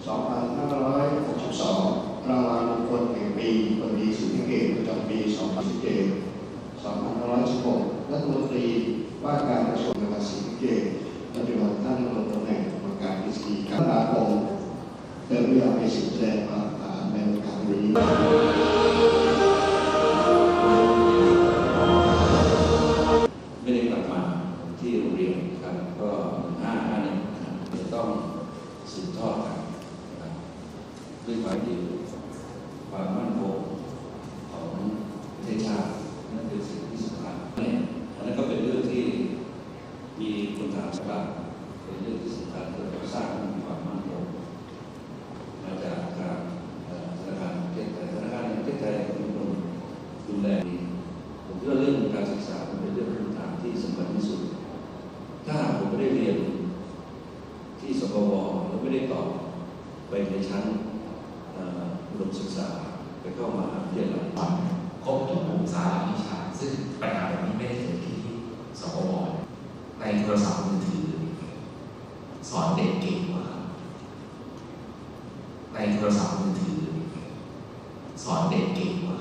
2562 รางวัลบุคคลแห่งปีคนดีสุดเกตประจำปี 2017 2516 รัฐมนตรีว่าการกระทรวงการศรีสะเกษปัจจุบันท่านดำรงตำแหน่งกรรมการกิจการคมเดิมเรื่องในสิทธิแสดงความอ่าในโอกาสนี้ที่โรงเรียนครับก็ห้าห้าหนึ่งจะต้องสืบทอดกัน ด้วยความดีความมั่นคงของประเทศชาตินั่นเป็นสิ่งที่สำคัญเนี่ยอันนั้นก็เป็นเรื่องที่มีคนถามว่าเป็นเรื่องที่สำคัญที่เราสร้างความมั่นคงมาจากทางธนาคารประเทศไทยธนาคารประเทศไทยเป็นคนดูแลผมคิดว่าเรื่องการศึกษาเป็นเรื่องพื้นฐานที่สำคัญที่สุด ถ้าผมไม่ได้เรียนที่สกวแล้วไม่ได้ต่อไปในชั้น ศึกษาไปเข้ามาวิทยาลัยครบทุกกลุ่มสาวิชา ซึ่งปัญหาแบบนี้ไม่ได้เกิดขึ้นที่สกบในโทรศัพท์มือถือ สอนเด็กเก่งกว่าในโทรศัพท์มือถือ สอนเด็กเก่งกว่า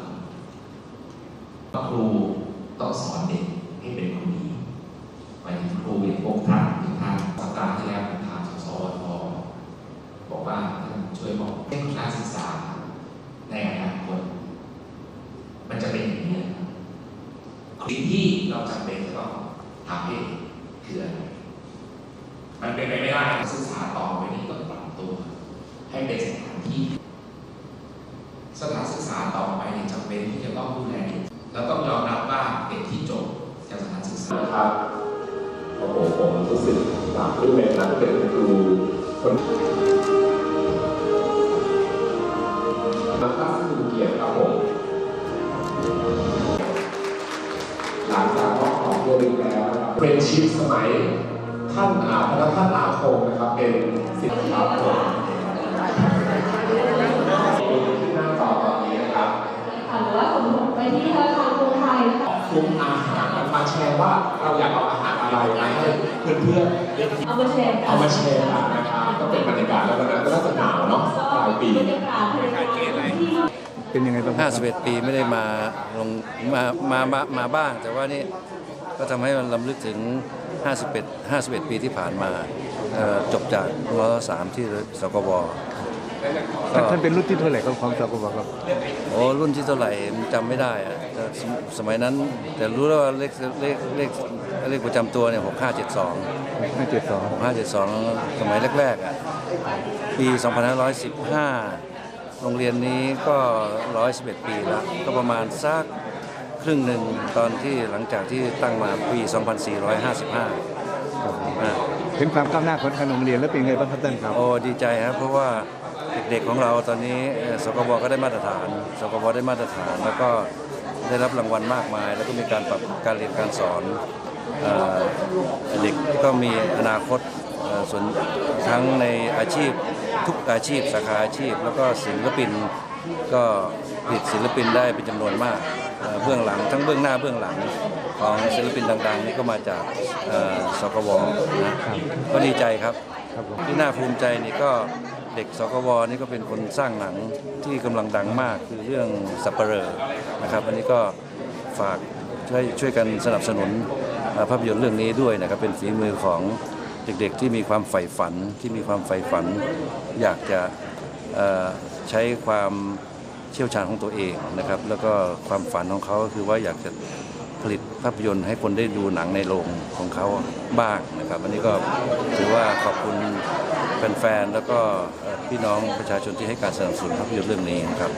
ครับครูต้องสอนเด็กให้เป็นคนดีหมายถึงครูอย่างพวกท่านหรือท่านสัปดาห์ที่แล้วผมถามสสวทบอกว่าท่านช่วยบอกเรื่องการศึกษา ในอนาคตมันจะเป็นอย่างนี้สิ่งที่เราจำเป็นจะต้องทำให้คืออะไรมันเป็นไปไม่ได้ศึกษาต่อไปนี้ต้องปรับตัว ให้เป็นสถานที่สถานศึกษาต่อไปนี่ยจำเป็นที่จะต้องดูแลเด็กแล้วต้องยอมรับว่าเด็กที่จบจากสถานศึกษาครับโอ้โหผมรู้สึกปลาบปลื้มในฐานเป็นครูคน ชิปสมัยท่านอาพระท่านอาคมนะครับ เป็นสิทธิครับผมที่หน้าจอตอนนี้นะครับค่ะหรือว่าสมมติไปที่ธนาคารกรุงไทยนะคะคุมอาหารมาแชร์ว่าเราอยากเอาอาหารอะไรมาให้เพื่อนๆได้กินเอามาแชร์กันเอามาแชร์กันนะครับก็เป็นบรรยากาศแล้ววันนั้นก็น่าจะหนาวเนาะปลายปีบรรยากาศภายในงานที่เป็นยังไงบ้างครับ51 ปีไม่ได้มาลงมามามามาบ้าง แต่ว่านี่ ก็ทำให้มันลำลึกถึง 51 51 ปีที่ผ่านมาเอ่อจบจากมสามที่สกวท่านท่านเป็นรุ่นที่เท่าไหร่ครับของสกบครับโอ้รุ่นที่เท่าไหร่จำไม่ได้อะแต่สมสมัยนั้นแต่รู้แล้วว่าเลขเลขเลขเลขประจำตัวเนี่ย6572 572 6572สมัยแรกๆอะปี 2515 โรงเรียนนี้ก็ 111 ปีแล้วก็ประมาณสัก ครึ่งหนึ่งตอนที่หลังจากที่ตั้งมาปี 2455อะเห็นความก้าวหน้าของทางโรงเรียนแล้วเป็นไงบ้างครับท่านครับ โอ้ดีใจครับเพราะว่าเด็กๆของเราตอนนี้เอ่อสกบก็ได้มาตรฐาน สกบได้มาตรฐานแล้วก็ได้รับรางวัลมากมาย แล้วก็มีการปรับการเรียนการสอนเอ่อเด็กก็มีอนาคตเอ่อส่วนทั้งในอาชีพทุกอาชีพสาขาอาชีพ แล้วก็ศิลปิน ก็ผลิตศิลปินได้เป็นจำนวนมากเอ่อเบื้องหลังทั้งเบื้องหน้าเบื้องหลังของศิลปินดังๆนี่ก็มาจากเอ่อสกวนะก็ดีใจครับครับผมที่น่าภูมิใจนี่ก็เด็กสกวนี่ก็เป็นคนสร้างหนังที่กำลังดังมากคือเรื่องสัปเหร่อนะครับอันนี้ก็ฝากช่วยช่วยกันสนับสนุนเอ่อภาพยนตร์เรื่องนี้ด้วยนะครับเป็นฝีมือของเด็กๆที่มีความใฝ่ฝันที่มีความใฝ่ฝัน อยากจะเอ่อ ใช้ความเชี่ยวชาญของตัวเองนะครับ แล้วก็ความฝันของเขาก็คือว่าอยากจะผลิตภาพยนตร์ให้คนได้ดูหนังในโรงของเขาบ้างนะครับอันนี้ก็ถือว่าขอบคุณแฟนๆ แล้วก็พี่น้องประชาชนที่ให้การสนับสนุนภาพยนตร์เรื่องนี้นะครับ